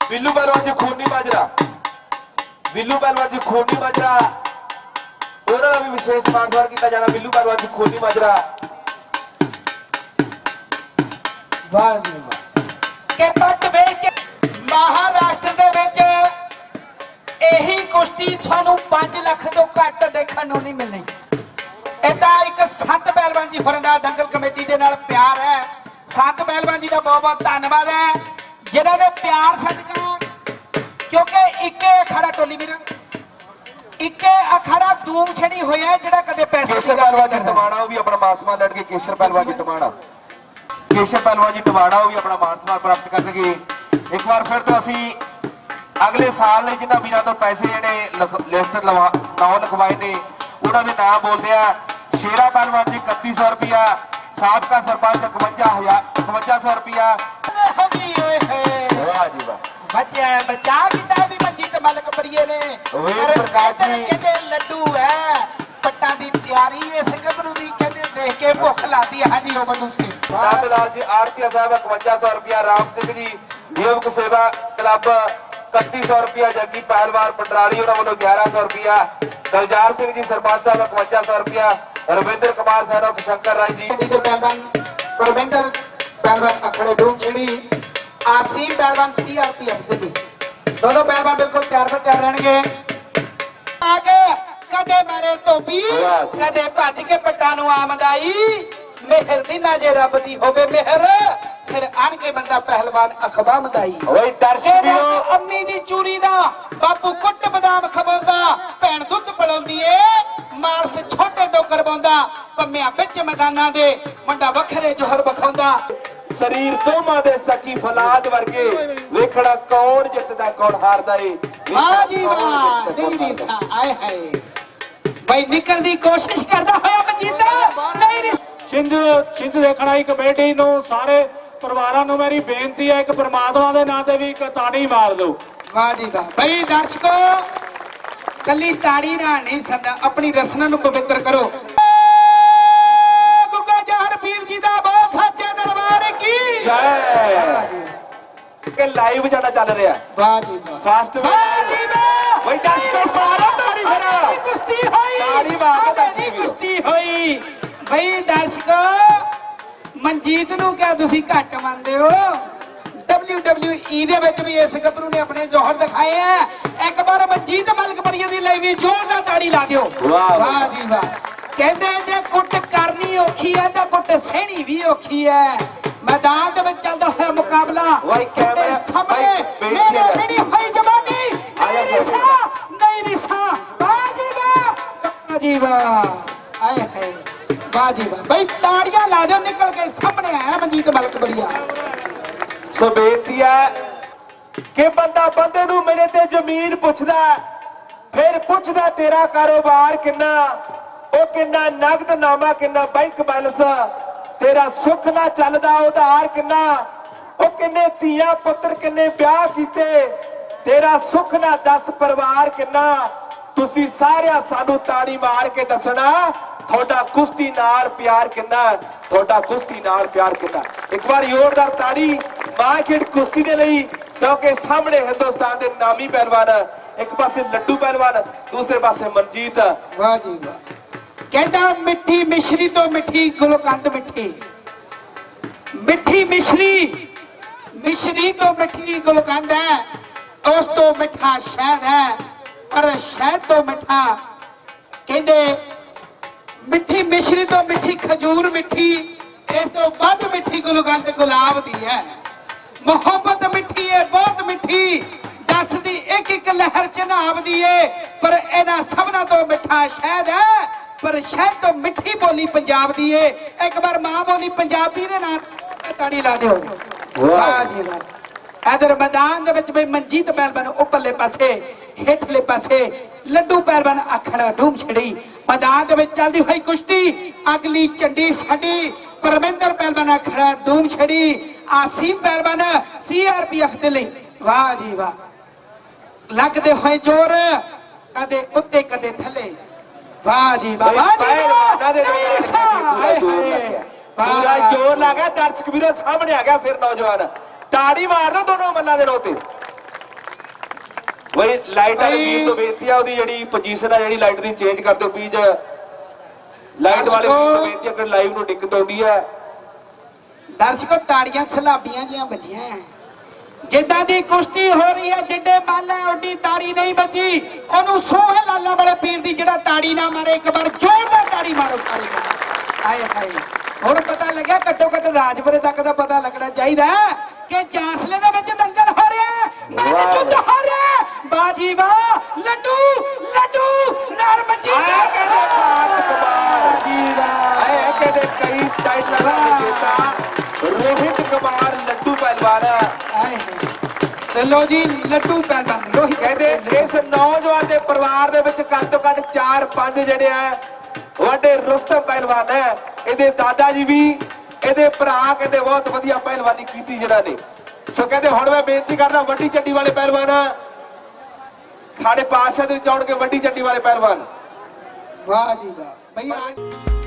ਬਿੱਲੂ ਪਹਿਲਵਾਨ ਜੀ ਖੂਨੀ ਮਾਜਰਾ ਬਿੱਲੂ ਪਹਿਲਵਾਨ ਜੀ ਖੂਨੀ ਮਾਜਰਾ ਉਹਨਾਂ ਦਾ ਵੀ ਵਿਸ਼ੇਸ਼ ਮਾਨ ਸਨਮਾਨ ਕੀਤਾ ਜਾਣਾ ਬਿੱਲੂ ਪਹਿਲਵਾਨ ਜੀ ਖੂਨੀ ਮਾਜਰਾ ਵਾਹ ਜੀ ਵਾਹ ਕਿ ਪੱਟ ਵੇਚ ਮਹਾਰਾਸ਼ਟਰ ਦੇ ਵਿੱਚ ਇਹੀ ਕੁਸ਼ਤੀ ਤੁਹਾਨੂੰ 5 ਲੱਖ ਤੋਂ ਘੱਟ ਦੇਖਣ ਨੂੰ ਨਹੀਂ ਮਿਲਣੀ। ਇਹਦਾ ਇੱਕ ਸੰਤ ਪਹਿਲਵਾਨ ਜੀ ਹੋਰਾਂ ਦਾ ਦੰਗਲ ਕਮੇਟੀ ਦੇ ਨਾਲ ਪਿਆਰ ਹੈ। ਸੰਤ ਪਹਿਲਵਾਨ ਜੀ ਦਾ ਬਹੁਤ ਬਹੁਤ ਧੰਨਵਾਦ ਹੈ। ਜਿਨ੍ਹਾਂ ਨੇ ਪਿਆਰ ਸਦਕਾ ਕਿਉਂਕਿ ਇੱਕੇ ਅਖਾੜਾ ਟੋਲੀ ਵੀਰ ਇੱਕੇ ਅਖਾੜਾ ਧੂਮ ਛੜੀ ਹੋਇਆ ਜਿਹੜਾ ਕਦੇ ਪੈਸੇ ਕੇਸ਼ਰ ਪਹਿਲਵਾਨ ਜੀ ਟਮਾਣਾ ਉਹ ਵੀ ਆਪਣਾ ਮਾਨ ਸਨਮਾਨ ਲੜ ਕੇ ਕੇਸ਼ਰ ਪਹਿਲਵਾਨ ਜੀ ਟਮਾਣਾ ਕੇਸ਼ਰ ਪਹਿਲਵਾਨ ਜੀ ਟਮਾਣਾ ਉਹ ਵੀ ਆਪਣਾ ਮਾਨ ਸਨਮਾਨ ਪ੍ਰਾਪਤ ਕਰਨਗੇ। ਇੱਕ ਵਾਰ ਫਿਰ ਤੋਂ ਅਸੀਂ ਅਗਲੇ ਸਾਲ ਲਈ ਜਿਨ੍ਹਾਂ ਵੀਰਾਂ ਤੋਂ ਪੈਸੇ ਜਿਹੜੇ ਲਿਸਟ ਲਵਾ ਨਾਮ ਲਿਖਵਾਏ ਨੇ ਉਹਨਾਂ ਦੇ ਨਾਮ ਬੋਲਦੇ ਆ ਸ਼ੇਰਾ ਪਹਿਲਵਾਨ ਜੀ 3100 ਰੁਪਿਆ ਸਾਬਕਾ ਸਰਪੰਚ 51000 5500 ਰੁਪਿਆ ਹੋ ਗਈ ਓਏ ਹੋਏ ਵਾਹ ਜੀ ਵਾਹ। ਬੱਚਿਆ ਬਚਾ ਕੀਤਾ ਵੀ ਮੰਜੀ ਤੇ ਮਲਕ ਪਰੀਏ ਨੇ। ਓਏ ਪਰ ਪ੍ਰਕਾਸ਼ ਜੀ। ਕਹਿੰਦੇ ਲੱਡੂ ਹੈ? ਪੱਟਾਂ ਦੀ ਤਿਆਰੀ ਇਸ ਗੱਭਰੂ ਦੀ ਕਹਿੰਦੇ ਦੇਖ ਕੇ ਭੁੱਖ ਲਾਦੀ ਹੈ ਹਾਂਜੀ ਉਹ ਬੰਦੂ ਸਿੰਘ ਨੰਦ ਲਾਲ ਜੀ ਆਰਤੀਆ ਸਾਹਿਬ 5500 ਰੁਪਿਆ ਰਾਮ ਸਿੰਘ ਜੀ ਯੁਵਕ ਸੇਵਾ ਕਲੱਬ 3100 ਰੁਪਿਆ ਜੱਗੀ ਪਹਿਲਵਾਨ ਪੰਡਰਾਲੀ ਉਹਨਾਂ ਵੱਲੋਂ 1100 ਰੁਪਿਆ ਦਲਜਾਰ ਸਿੰਘ ਜੀ ਸਰਪੰਚ ਸਾਹਿਬ 5500 ਰੁਪਿਆ ਰਵਿੰਦਰ ਕੁਮਾਰ ਸੈਨੋ ਸ਼ੰਕਰ ਰਾਏ ਜੀ। ਦੇ ਪਹਿਲਵਾਨ ਪ੍ਰਵਿੰਦਰ ਪਹਿਲਵਾਨ ਅਖੜੇ ਡੂਮ ਛੜੀ। ਆਰਸੀ ਪਹਿਲਵਾਨ ਸੀਆਰਪੀਐਫ ਦੇ ਦੋਨੋਂ ਪਹਿਲਵਾਨ ਬਿਲਕੁਲ ਤਿਆਰ ਪਰ ਤਿਆਰ ਰਹਿਣਗੇ। ਆ ਕਦੇ ਮਾਰੇ ਧੋਬੀ, ਕਦੇ ਭੱਜ ਕੇ ਪੱਟਾਂ ਨੂੰ ਆਮਦਾਈ। ਮਿਹਰ ਦੀ ਨਾ ਜੇ ਰੱਬ ਦੀ ਹੋਵੇ ਮਿਹਰ। ਫਿਰ ਆਣ ਕੇ ਬੰਦਾ ਪਹਿਲਵਾਨ ਅਖਬਾ ਮਦਾਈ ਓਏ ਦਰਸ਼ਕ ਵੀਰੋ। ਅੰਮੀ ਦੀ ਚੂਰੀ ਦਾ। ਬਾਪੂ ਕੁੱਟ ਬਦਾਮ ਖਵਾਉਂਦਾ। ਭੈਣ ਦੁੱਧ ਪਿਲਾਉਂਦੀ ਏ। ਮਾਰਸ ਛੋਟੇ ਤੋਂ ਕਰਵਾਉਂਦਾ। ਪੰਮਿਆਂ ਵਿੱਚ ਮੈਦਾਨਾਂ ਦੇ। ਮੁੰਡਾ ਵੱਖਰੇ ਜੋਹਰ ਵਿਖਾਉਂਦਾ। ਸਰੀਰ ਦੋਵਾਂ ਦੇ ਸਕੀ ਫਲਾਦ ਵਰਗੇ। ਵੇਖਣਾ ਕੌਣ ਜਿੱਤਦਾ ਕੌਣ ਹਾਰਦਾ ਏ। ਵਾਹ ਜੀ ਵਾਹ। ਨਹੀਂ। ਰਿਸਾ ਆਏ ਹਾਏ। ਬਈ ਨਿਕਲਣ ਦੀ ਕੋਸ਼ਿਸ਼ ਕਰਦਾ ਹੋਇਆ ਮਨਜੀਤ। ਨਹੀਂ ਛਿੰਝ ਛਿੰਝ ਦੇਖਣ ਆਈ ਕਮੇਟੀ ਨੂੰ ਸਾਰੇ ਪਰਿਵਾਰਾਂ ਨੂੰ ਮੇਰੀ ਬੇਨਤੀ ਹੈ ਇੱਕ ਪ੍ਰਮਾਤਮਾ ਦੇ ਨਾਂ ਤੇ ਵੀ ਇੱਕ ਤਾੜੀ ਮਾਰ ਦਿਓ। ਵਾਹ ਜੀ ਵਾਹ। ਬਈ ਦਰਸ਼ਕੋ ਕੱਲੀ ਤਾੜੀ ਨਾਲ ਨਹੀਂ ਸੰਦਾ ਆਪਣੀ ਰਸਨਾ ਨੂੰ ਪਵਿੱਤਰ ਕਰੋ। ਗੁੱਗਾ ਜਹਰ ਪੀਰ ਜੀ ਦਾ ਬਹੁਤ ਸੱਚੇ ਦਰਬਾਰ ਕੀ? ਵਾਹ ਜੈ। ਕਿ ਲਾਈਵ ਜਾਣਾ ਚੱਲ ਰਿਹਾ ਵਾਹ ਜੀ ਵਾਹ। ਫਾਸਟ ਵਾਹ ਜੀ ਵਾਹ। ਬਈ ਦਰਸ਼ਕੋ ਸਾਰੇ ਤਾੜੀ ਫੜਾ ਕੁਸ਼ਤੀ ਹੋਈ। ਤਾੜੀ ਮਾਰ ਕੇ ਦਰਸ਼ਕ। ਕੁਸ਼ਤੀ ਹੋਈ। ਬਈ ਦਰਸ਼ਕੋ ਮਨਜੀਤ ਨੂੰ ਕਿਆ ਤੁਸੀਂ ਘੱਟ ਮੰਨਦੇ ਹੋ। WWE ਦੇ ਵਿੱਚ ਵੀ ਇਸ ਗੱਭਰੂ ਨੇ ਆਪਣੇ ਜੋਹਰ ਦਿਖਾਏ ਆ। ਇੱਕ ਵਾਰ ਮਨਜੀਤ ਮਲਕਪੁਰੀਆ ਦੀ ਲਈ ਵੀ ਜ਼ੋਰਦਾਰ ਤਾੜੀ ਲਾ ਦਿਓ। ਵਾਹ, ਵਾਹ। ਜੀ ਵਾਹ। ਕਹਿੰਦੇ ਜੇ ਕੁੱਟ ਕਰਨੀ ਔਖੀ ਹੈ ਤਾਂ ਕੁੱਟ ਸਹਿਣੀ ਵੀ ਔਖੀ ਹੈ ਮੈਦਾਨ ਦੇ ਵਿੱਚ ਚੱਲਦਾ ਹੋਇਆ ਮੁਕਾਬਲਾ। ਵਾਹ, ਕੈਮਰਾ- ਸਾਹਮਣੇ ਮੇਰੇ। ਮੇਰੀ ਹੋਈ ਜਵਾਨੀ ਆਇਆ। ਰਿਸਾ ਨਹੀਂ ਰਿਸਾ। ਵਾਹ ਜੀ ਵਾਹ। ਵਾਹ ਜੀ ਵਾਹ। ਆਏ ਹੈ ਵਾਹ ਜੀ ਵਾਹ ਬਈ ਤਾੜੀਆਂ ਲਾ ਦਿਓ ਨਿਕਲ ਕੇ ਸਾਹਮਣੇ ਆਇਆ ਮਨਜੀਤ ਮਲਕਪੁਰੀਆ ਸੋ ਬੇਨਤੀ ਹੈ ਕਿ ਬੰਦਾ ਬੰਦੇ ਨੂੰ ਮੇਰੇ ਤੇ ਜ਼ਮੀਨ ਪੁੱਛਦਾ ਫਿਰ ਪੁੱਛਦਾ ਤੇਰਾ ਕਾਰੋਬਾਰ ਕਿੰਨਾ, ਉਹ ਕਿੰਨਾ ਨਗਦਨਾਮਾ, ਕਿੰਨਾ ਬੈਂਕ ਬੈਲੈਂਸ ਤੇਰਾ ਸੁੱਖ ਨਾ ਚੱਲਦਾ, ਉਧਾਰ ਕਿੰਨਾ, ਉਹ ਕਿੰਨੇ ਧੀਆਂ ਪੁੱਤਰ, ਕਿੰਨੇ ਵਿਆਹ ਕੀਤੇ, ਤੇਰਾ ਸੁੱਖ ਨਾ ਦੱਸ ਪਰਿਵਾਰ ਕਿੰਨਾ, ਤੁਸੀਂ ਸਾਰਿਆਂ ਸਾਨੂੰ ਤਾੜੀ ਮਾਰ ਕੇ ਦੱਸਣਾ ਤੁਹਾਡਾ ਕੁਸ਼ਤੀ ਨਾਲ ਪਿਆਰ ਕਿੰਨਾ ਤੁਹਾਡਾ ਕੁਸ਼ਤੀ ਨਾਲ ਪਿਆਰ ਕਿੰਨਾ ਇੱਕ ਵਾਰ ਜ਼ੋਰਦਾਰ ਤਾੜੀ ਮਾਂ ਕੁਸ਼ਤੀ ਦੇ ਲਈ, ਕਿਉਂਕਿ ਸਾਹਮਣੇ ਹਿੰਦੁਸਤਾਨ ਦੇ ਨਾਮੀ ਪਹਿਲਵਾਨ ਇੱਕ ਪਾਸੇ ਲੱਡੂ ਪਹਿਲਵਾਨ ਦੂਸਰੇ ਪਾਸੇ ਮਨਜੀਤ ਵਾਹ ਜੀ ਵਾਹ। ਕਹਿੰਦਾ ਮਿੱਠੀ ਮਿਸ਼ਰੀ ਤੋਂ ਮਿੱਠੀ, ਗੁਲਕੰਦ ਮਿੱਠੀ। ਮਿੱਠੀ ਮਿਸ਼ਰੀ ਮਿਸ਼ਰੀ ਤੋਂ ਮਿੱਠੀ ਗੁਲਕੰਦ ਹੈ। ਉਸ ਤੋਂ ਮਿੱਠਾ ਸ਼ਹਿਦ ਹੈ, ਪਰ ਸ਼ਹਿਦ ਤੋਂ ਮਿੱਠਾ, ਕਹਿੰਦੇ ਮਿੱਠੀ ਮਿਸ਼ਰੀ ਤੋਂ ਮਿੱਠੀ ਖਜੂਰ ਮਿੱਠੀ ਇਸ ਤੋਂ ਵੱਧ ਮਿੱਠੀ ਗੁਲਕੰਦ ਗੁਲਾਬ ਦੀ ਹੈ। ਮੁਹੱਬਤ ਮਿੱਠੀ ਹੈ ਬਹੁਤ ਮਿੱਠੀ। ਦੱਸਦੀ ਇੱਕ ਇੱਕ ਲਹਿਰ ਚਨਾਬ ਦੀ ਏ ਪਰ ਇਹਨਾਂ ਸਭਨਾਂ ਤੋਂ ਮਿੱਠਾ ਸ਼ਹਿਦ ਹੈ। ਪਰ ਸ਼ਹਿਦ ਤੋਂ ਮਿੱਠੀ ਬੋਲੀ ਪੰਜਾਬ ਦੀ ਏ। ਇੱਕ ਵਾਰ ਮਾਂ ਬੋਲੀ ਪੰਜਾਬੀ ਦੇ ਨਾਲ ਤਾੜੀ ਲਾ ਦਿਓ। ਵਾਹ ਜੀ ਵਾਹ। ਇਧਰ ਮੈਦਾਨ ਦੇ ਵਿੱਚ ਵੀ ਮਨਜੀਤ ਪਹਿਲਵਾਨ ਉੱਪਰਲੇ ਪਾਸੇ ਹੇਠਲੇ ਪਾਸੇ ਲੱਡੂ ਪਹਿਲਵਾਨ ਅਖੜਾ ਡੂਮ ਛੜੀ ਮੈਦਾਨ ਦੇ ਵਿੱਚ ਚੱਲਦੀ ਹੋਈ ਕੁਸ਼ਤੀ ਅਗਲੀ ਚੰਡੀ ਸਾਡੀ ਪਰਮਿੰਦਰ ਪਹਿਲਵਾਨ ਅਖੜਾ ਡੂਮ ਛੜੀ ਆਸੀਮ ਪਹਿਲਵਾਨ ਸੀਆਰਪੀਐਫ ਦੇ ਲਈ। ਵਾਹ ਜੀ ਵਾਹ। ਲੱਗਦੇ ਹੋਏ ਜ਼ੋਰ ਕਦੇ ਉੱਤੇ ਕਦੇ ਥੱਲੇ। ਵਾਹ ਜੀ ਵਾਹ ਪਹਿਲਵਾਨਾਂ ਦੇ ਪੂਰਾ ਜ਼ੋਰ। ਜ਼ੋਰ ਲੱਗਾ ਦਰਸ਼ਕ ਵੀਰੋ ਸਾਹਮਣੇ ਆ ਗਿਆ ਫਿਰ ਨੌਜਵਾਨ। ਤਾੜੀ ਮਾਰ ਦੋ ਦੋਨੋਂ ਮੱਲਾਂ ਦੇ ਰੋਤੇ। ਵਈ ਲਾਈਟ ਵਾਲੇ ਵੀਰ ਤੋਂ ਬੇਨਤੀ ਆ ਉਹਦੀ ਜਿਹੜੀ ਪੋਜੀਸ਼ਨ ਆ ਜਿਹੜੀ ਲਾਈਟ ਦੀ ਚੇਂਜ ਕਰ ਦਿਓ ਪਲੀਜ਼ ਲਾਈਟ ਵਾਲੇ ਵੀਰ ਤੋਂ ਬੇਨਤੀ ਅਗਰ ਲਾਈਵ ਨੂੰ ਦਿੱਕਤ ਆਉਂਦੀ ਹੈ ਦਰਸ਼ਕੋ ਤਾੜੀਆਂ ਸਲਾਬੀਆਂ ਜੀਆਂ ਵੱਜੀਆਂ ਹੈ। ਜਿੱਦਾਂ ਦੀ ਕੁਸ਼ਤੀ ਹੋ ਰਹੀ ਹੈ ਜਿੱਡੇ ਮੰਨ ਲੈ ਓਡੀ ਤਾੜੀ ਨਹੀਂ ਵੱਜੀ। ਉਹਨੂੰ ਸੋਹੇ ਲਾਲਾ ਵਾਲੇ ਪੀਰ ਦੀ ਜਿਹੜਾ ਤਾੜੀ ਨਾ ਮਾਰੇ ਇੱਕ ਵਾਰ ਜ਼ੋਰਦਾਰ ਤਾੜੀ ਮਾਰੋ ਸਾਰੇ ਜਣੇ। ਹਾਏ। ਹੁਣ ਪਤਾ ਲੱਗਿਆ ਘੱਟੋ ਘੱਟ ਰਾਜਪੁਰੇ ਤੱਕ ਦਾ ਪਤਾ ਲੱਗਣਾ ਚਾਹੀਦਾ ਹੈ ਕਿ ਚਾਂਸਲੇ ਦੇ ਵਿੱਚ ਦੰਗਲ ਹੋ ਰਿਹਾ ਹੈ ਵਾਹ। ਜੁੱਧ ਹੋ ਰਿਹਾ ਹੈ। ਬਾਜੀ ਵਾਹ ਲੱਡੂ ਲੱਡੂ ਨਾਲ ਮੱਜੀ ਆਏ ਕਹਿੰਦੇ ਭਾਰਤ ਕੁਮਾਰ ਜੀ ਵਾਹ। ਆਏ ਕਹਿੰਦੇ ਕਈ ਟਾਈਟਲਾਂ ਦਾ ਵਿਜੇਤਾ ਰੋਹਿਤ ਕੁਮਾਰ ਲੱਡੂ ਪਹਿਲਵਾਨ ਆਏ ਲੋ ਜੀ ਲੱਡੂ ਪੈਦਾ ਲੋਹੀ ਕਹਿੰਦੇ ਇਸ ਨੌਜਵਾਨ ਦੇ ਪਰਿਵਾਰ ਦੇ ਵਿੱਚ ਘੱਟ ਤੋਂ ਘੱਟ 4-5 ਜਿਹੜੇ ਆ ਵੱਡੇ ਰੁਸਤਮ ਪਹਿਲਵਾਨ ਹੈ। ਇਹਦੇ ਦਾਦਾ ਜੀ ਵੀ ਇਹਦੇ ਭਰਾ, ਕਹਿੰਦੇ ਬਹੁਤ ਵਧੀਆ ਪਹਿਲਵਾਨੀ ਕੀਤੀ ਜਿਹੜਾ ਨੇ। ਸੋ ਕਹਿੰਦੇ ਹੁਣ ਮੈਂ ਬੇਨਤੀ ਕਰਦਾ ਵੱਡੀ ਚੱਡੀ ਵਾਲੇ ਪਹਿਲਵਾਨ ਖਾੜੇ ਪਾਸ਼ਾ ਦੇ ਵਿੱਚ ਆਉਣਗੇ ਵੱਡੀ ਚੱਡੀ ਵਾਲੇ ਪਹਿਲਵਾਨ। ਵਾਹ ਜੀ ਵਾਹ। ਭਈ